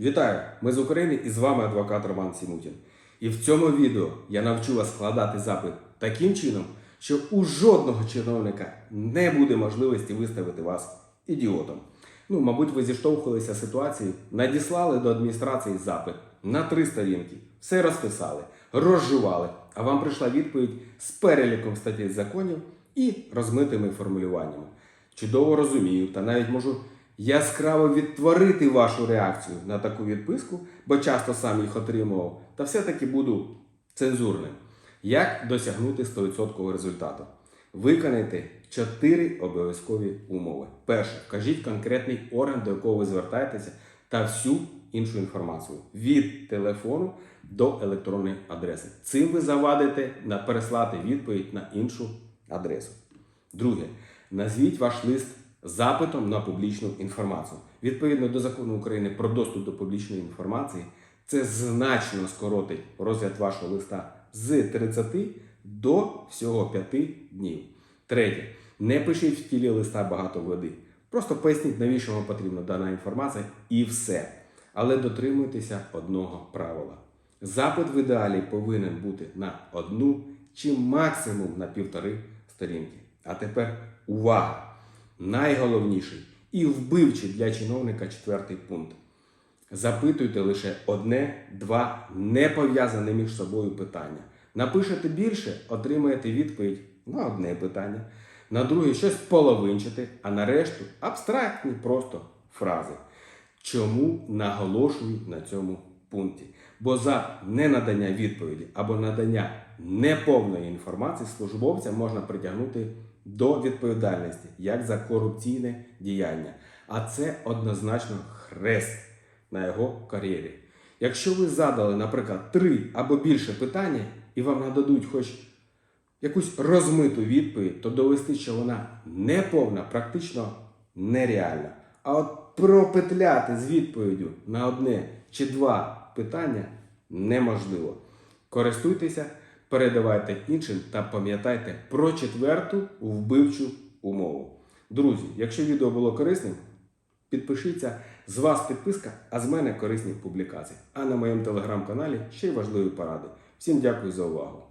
Вітаю! Ми з України і з вами адвокат Роман Сімутін. І в цьому відео я навчу вас складати запит таким чином, що у жодного чиновника не буде можливості виставити вас ідіотом. Ну, мабуть, ви зіштовхувалися ситуацією, надіслали до адміністрації запит на три сторінки, все розписали, розжували, а вам прийшла відповідь з переліком статей законів і розмитими формулюваннями. Чудово розумію, та навіть можу яскраво відтворити вашу реакцію на таку відписку, бо часто сам їх отримував, та все-таки буду цензурним. Як досягнути 100% результату? Виконайте 4 обов'язкові умови. Перше, вкажіть конкретний орган, до якого ви звертаєтеся, та всю іншу інформацію від телефону до електронної адреси. Цим ви завадите на переслати відповідь на іншу адресу. Друге, назвіть ваш лист запитом на публічну інформацію. Відповідно до закону України про доступ до публічної інформації, це значно скоротить розгляд вашого листа з 30 до всього 5 днів. Третє, не пишіть в тілі листа багато води. Просто поясніть, навіщо вам потрібна дана інформація, і все. Але дотримуйтеся одного правила. Запит в ідеалі повинен бути на одну чи максимум на півтори сторінки. А тепер увага! Найголовніший і вбивчий для чиновника четвертий пункт. Запитуйте лише одне-два не пов'язані між собою питання. Напишете більше, отримаєте відповідь на одне питання, на друге щось половинчате, а на решту абстрактні просто фрази. Чому наголошую на цьому пункті? Бо за ненадання відповіді або надання неповної інформації службовця можна притягнути до відповідальності як за корупційне діяння. А це однозначно хрест на його кар'єрі. Якщо ви задали, наприклад, три або більше питання, і вам нададуть хоч якусь розмиту відповідь, то довести, що вона неповна, практично нереально. А от пропетляти з відповіддю на одне чи два питання неможливо. Користуйтеся, передавайте іншим та пам'ятайте про четверту вбивчу умову. Друзі, якщо відео було корисним, підпишіться. З вас підписка, а з мене корисні публікації. А на моєму телеграм-каналі ще й важливі поради. Всім дякую за увагу.